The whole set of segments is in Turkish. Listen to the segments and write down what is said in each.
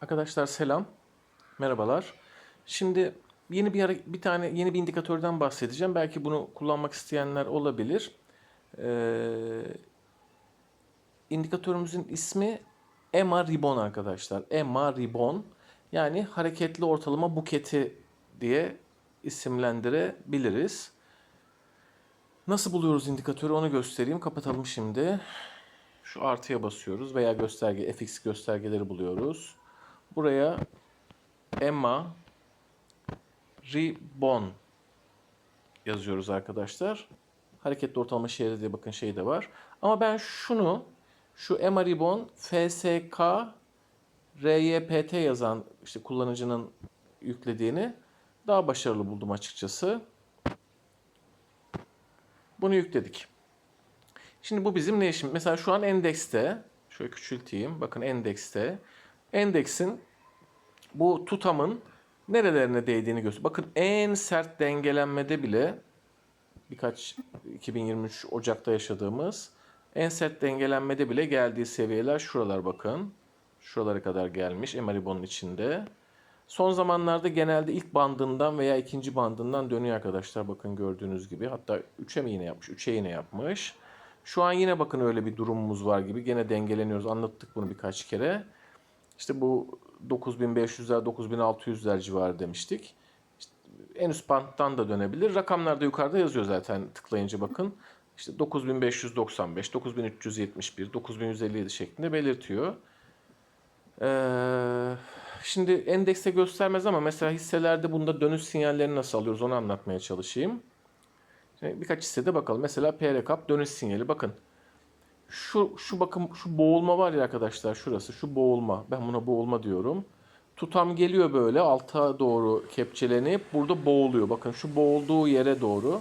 Arkadaşlar selam. Merhabalar. Şimdi yeni bir bir tane yeni bir indikatörden bahsedeceğim. Belki bunu kullanmak isteyenler olabilir. Ee, indikatörümüzün ismi EMA Ribbon arkadaşlar. EMA Ribbon. Yani hareketli ortalama buketi diye isimlendirebiliriz. Nasıl buluyoruz indikatörü onu göstereyim. Kapatalım şimdi. Şu artıya basıyoruz veya gösterge fx göstergeleri buluyoruz. Buraya EMA Ribbon yazıyoruz arkadaşlar. Hareketli ortalama şehri diye bakın şey de var. Ama ben şunu şu EMA Ribbon FSK RYPT yazan işte kullanıcının yüklediğini daha başarılı buldum açıkçası. Bunu yükledik. Şimdi bu bizim ne işim? Mesela şu an endekste, şöyle küçülteyim. Bakın endekste. Endeksin bu tutamın nerelerine değdiğini gösteriyor. Bakın en sert dengelenmede bile birkaç 2023 Ocak'ta yaşadığımız en sert dengelenmede bile geldiği seviyeler şuralar bakın. Şuralara kadar gelmiş Emaribon'un içinde. Son zamanlarda genelde ilk bandından veya ikinci bandından dönüyor arkadaşlar. Bakın gördüğünüz gibi. Hatta 3'e mi yine yapmış? 3'e yine yapmış. Şu an yine bakın öyle bir durumumuz var gibi. Gene dengeleniyoruz. Anlattık bunu birkaç kere. İşte bu 9500'ler 9600'ler civarı demiştik. İşte en üst banttan da dönebilir. Rakamlar da yukarıda yazıyor zaten tıklayınca bakın. İşte 9595, 9371, 9157 şeklinde belirtiyor. Ee, şimdi endekse göstermez ama mesela hisselerde bunda dönüş sinyallerini nasıl alıyoruz onu anlatmaya çalışayım. Şimdi birkaç hissede bakalım. Mesela PRKAP dönüş sinyali bakın. Şu, şu bakın şu boğulma var ya arkadaşlar şurası şu boğulma. Ben buna boğulma diyorum. Tutam geliyor böyle alta doğru kepçelenip burada boğuluyor. Bakın şu boğulduğu yere doğru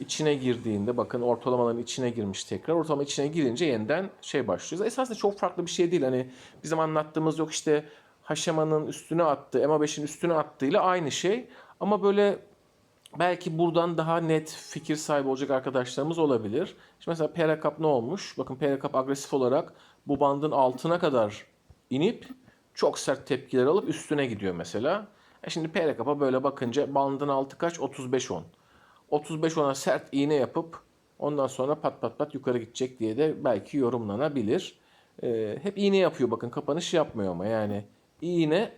içine girdiğinde bakın ortalamaların içine girmiş tekrar. Ortalama içine girince yeniden şey başlıyoruz. Esasında çok farklı bir şey değil. Hani bizim anlattığımız yok işte Haşema'nın üstüne attı, EMA5'in üstüne attığıyla aynı şey. Ama böyle belki buradan daha net fikir sahibi olacak arkadaşlarımız olabilir. Şimdi mesela PRKAP ne olmuş? Bakın PRKAP agresif olarak bu bandın altına kadar inip çok sert tepkiler alıp üstüne gidiyor mesela. E şimdi PRKAP'a böyle bakınca bandın altı kaç? 35-10. 35-10'a sert iğne yapıp ondan sonra pat pat pat yukarı gidecek diye de belki yorumlanabilir. Ee, hep iğne yapıyor bakın kapanış yapmıyor ama yani iğne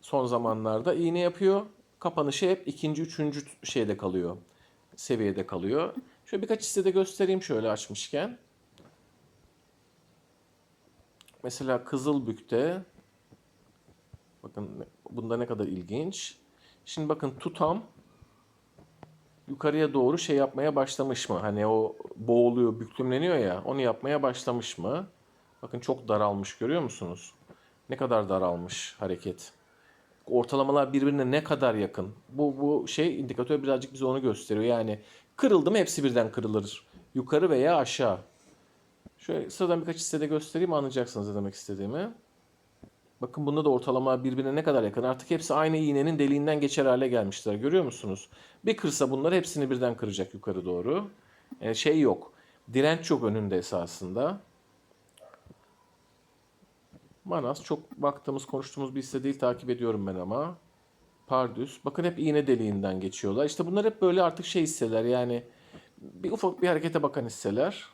son zamanlarda iğne yapıyor. Kapanışı hep ikinci, üçüncü şeyde kalıyor. Seviyede kalıyor. Şöyle birkaç hissede göstereyim şöyle açmışken. Mesela Kızılbük'te bakın bunda ne kadar ilginç. Şimdi bakın tutam yukarıya doğru şey yapmaya başlamış mı? Hani o boğuluyor, büklümleniyor ya. Onu yapmaya başlamış mı? Bakın çok daralmış görüyor musunuz? Ne kadar daralmış hareket. Ortalamalar birbirine ne kadar yakın. Bu bu şey indikatör birazcık bize onu gösteriyor. Yani kırıldı mı hepsi birden kırılır. Yukarı veya aşağı. Şöyle sıradan birkaç hissede göstereyim anlayacaksınız ne demek istediğimi. Bakın bunda da ortalama birbirine ne kadar yakın. Artık hepsi aynı iğnenin deliğinden geçer hale gelmişler. Görüyor musunuz? Bir kırsa bunları hepsini birden kıracak yukarı doğru. Yani şey yok. Direnç yok önünde esasında. Manas çok baktığımız, konuştuğumuz bir hisse değil takip ediyorum ben ama. Pardüs. Bakın hep iğne deliğinden geçiyorlar. İşte bunlar hep böyle artık şey hisseler yani bir ufak bir harekete bakan hisseler.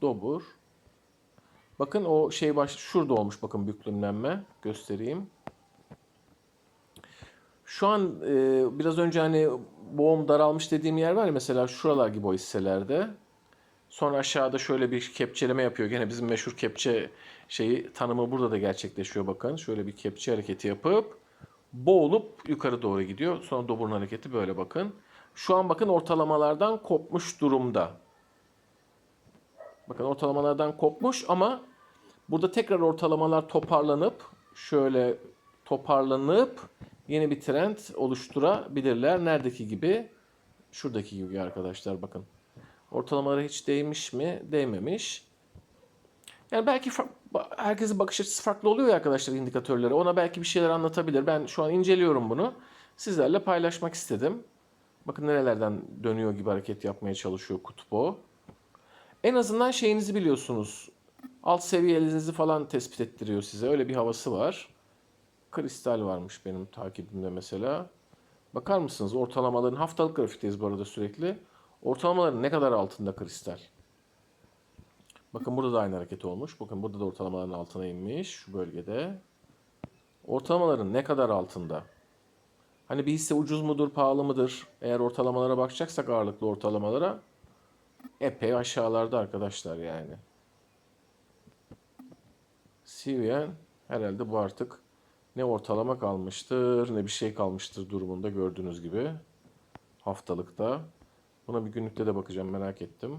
Dobur. Bakın o şey baş şurada olmuş bakın büklümlenme. Göstereyim. Şu an e, biraz önce hani boğum daralmış dediğim yer var ya mesela şuralar gibi o hisselerde. Sonra aşağıda şöyle bir kepçeleme yapıyor. Gene bizim meşhur kepçe şeyi tanımı burada da gerçekleşiyor bakın. Şöyle bir kepçe hareketi yapıp boğulup yukarı doğru gidiyor. Sonra doburun hareketi böyle bakın. Şu an bakın ortalamalardan kopmuş durumda. Bakın ortalamalardan kopmuş ama burada tekrar ortalamalar toparlanıp şöyle toparlanıp yeni bir trend oluşturabilirler. Neredeki gibi? Şuradaki gibi arkadaşlar bakın. Ortalamalara hiç değmiş mi? Değmemiş. Yani belki herkesin bakış açısı farklı oluyor ya arkadaşlar indikatörlere. Ona belki bir şeyler anlatabilir. Ben şu an inceliyorum bunu. Sizlerle paylaşmak istedim. Bakın nerelerden dönüyor gibi hareket yapmaya çalışıyor Kutbo. En azından şeyinizi biliyorsunuz. alt seviyelerinizi falan tespit ettiriyor size. Öyle bir havası var. Kristal varmış benim takibimde mesela. Bakar mısınız ortalamaların haftalık grafikteyiz bu arada sürekli. Ortalamaların ne kadar altında kristal? Bakın burada da aynı hareket olmuş. Bakın burada da ortalamaların altına inmiş şu bölgede. Ortalamaların ne kadar altında? Hani bir hisse ucuz mudur, pahalı mıdır? Eğer ortalamalara bakacaksak ağırlıklı ortalamalara epey aşağılarda arkadaşlar yani. CVN herhalde bu artık ne ortalama kalmıştır ne bir şey kalmıştır durumunda gördüğünüz gibi haftalıkta. Buna bir günlükte de bakacağım merak ettim.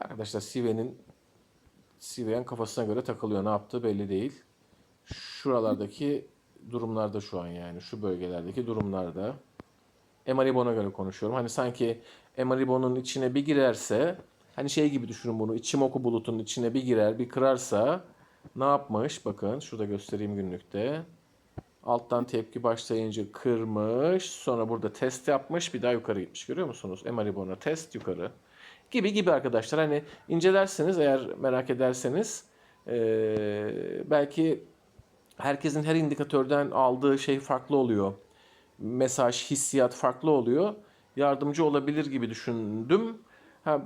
Arkadaşlar CVN'in CVN kafasına göre takılıyor. Ne yaptığı belli değil. Şuralardaki durumlarda şu an yani. Şu bölgelerdeki durumlarda. Emaribon'a göre konuşuyorum. Hani sanki Emaribon'un içine bir girerse hani şey gibi düşünün bunu. Ichimoku bulutunun içine bir girer, bir kırarsa ne yapmış? Bakın şurada göstereyim günlükte. Alttan tepki başlayınca kırmış. Sonra burada test yapmış. Bir daha yukarı gitmiş. Görüyor musunuz? Emaribon'a test yukarı gibi gibi arkadaşlar. Hani incelerseniz eğer merak ederseniz eee, belki herkesin her indikatörden aldığı şey farklı oluyor. Mesaj, hissiyat farklı oluyor. Yardımcı olabilir gibi düşündüm. Ha,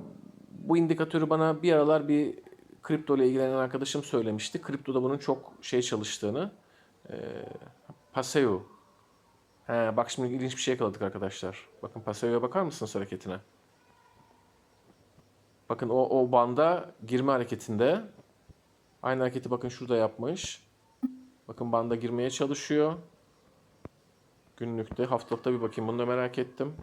bu indikatörü bana bir aralar bir kripto ile ilgilenen arkadaşım söylemişti. Kriptoda bunun çok şey çalıştığını. Paseo. He, bak şimdi ilginç bir şey yakaladık arkadaşlar. Bakın Paseo'ya bakar mısınız hareketine? Bakın o, o banda girme hareketinde. Aynı hareketi bakın şurada yapmış. Bakın banda girmeye çalışıyor. Günlükte, haftalıkta bir bakayım. Bunu da merak ettim.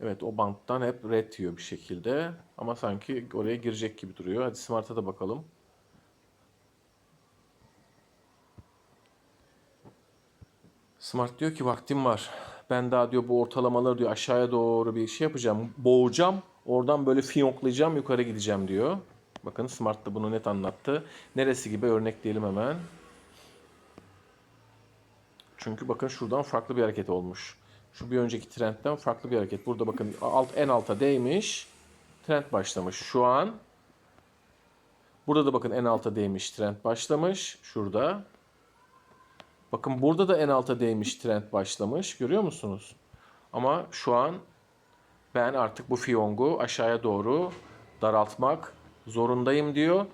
Evet o banttan hep red diyor bir şekilde. Ama sanki oraya girecek gibi duruyor. Hadi Smart'a da bakalım. Smart diyor ki vaktim var. Ben daha diyor bu ortalamaları diyor aşağıya doğru bir şey yapacağım. Boğacağım. Oradan böyle fiyonklayacağım yukarı gideceğim diyor. Bakın Smart da bunu net anlattı. Neresi gibi örnekleyelim hemen. Çünkü bakın şuradan farklı bir hareket olmuş. Şu bir önceki trendten farklı bir hareket. Burada bakın alt en alta değmiş. Trend başlamış. Şu an burada da bakın en alta değmiş. Trend başlamış. Şurada. Bakın burada da en alta değmiş trend başlamış. Görüyor musunuz? Ama şu an ben artık bu fiyongu aşağıya doğru daraltmak zorundayım diyor.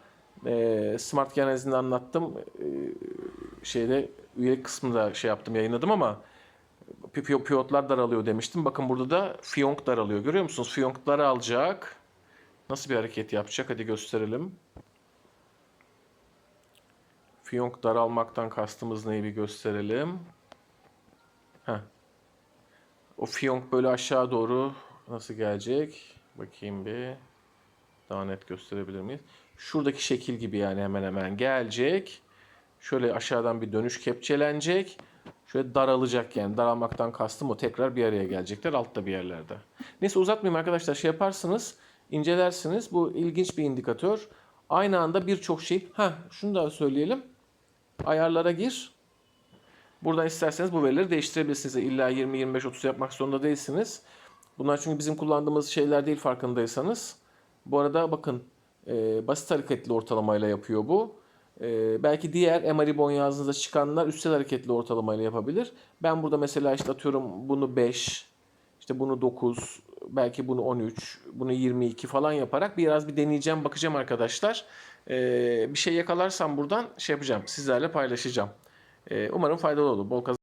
Ee, Smart Genez'inde anlattım. Ee, şeyde üyelik kısmında şey yaptım yayınladım ama pi- pivotlar daralıyor demiştim. Bakın burada da fiyonk daralıyor. Görüyor musunuz? Fiyonk daralacak. Nasıl bir hareket yapacak? Hadi gösterelim. Fiyonk daralmaktan kastımız neyi bir gösterelim. Heh. O fiyonk böyle aşağı doğru nasıl gelecek? Bakayım bir. Daha net gösterebilir miyiz? Şuradaki şekil gibi yani hemen hemen gelecek. Şöyle aşağıdan bir dönüş kepçelenecek. Şöyle daralacak yani. Daralmaktan kastım o. Tekrar bir araya gelecekler altta bir yerlerde. Neyse uzatmayayım arkadaşlar. Şey yaparsınız, incelersiniz. Bu ilginç bir indikatör. Aynı anda birçok şey... Ha, şunu da söyleyelim. Ayarlara gir. Buradan isterseniz bu verileri değiştirebilirsiniz. İlla 20, 25, 30 yapmak zorunda değilsiniz. Bunlar çünkü bizim kullandığımız şeyler değil farkındaysanız. Bu arada bakın e, basit hareketli ortalamayla yapıyor bu. E, belki diğer Emaribon yazdığınızda çıkanlar üstel hareketli ortalamayla yapabilir. Ben burada mesela işte atıyorum bunu 5, işte bunu 9, belki bunu 13, bunu 22 falan yaparak biraz bir deneyeceğim, bakacağım arkadaşlar. E, bir şey yakalarsam buradan şey yapacağım, sizlerle paylaşacağım. E, umarım faydalı olur. Bol kazanç.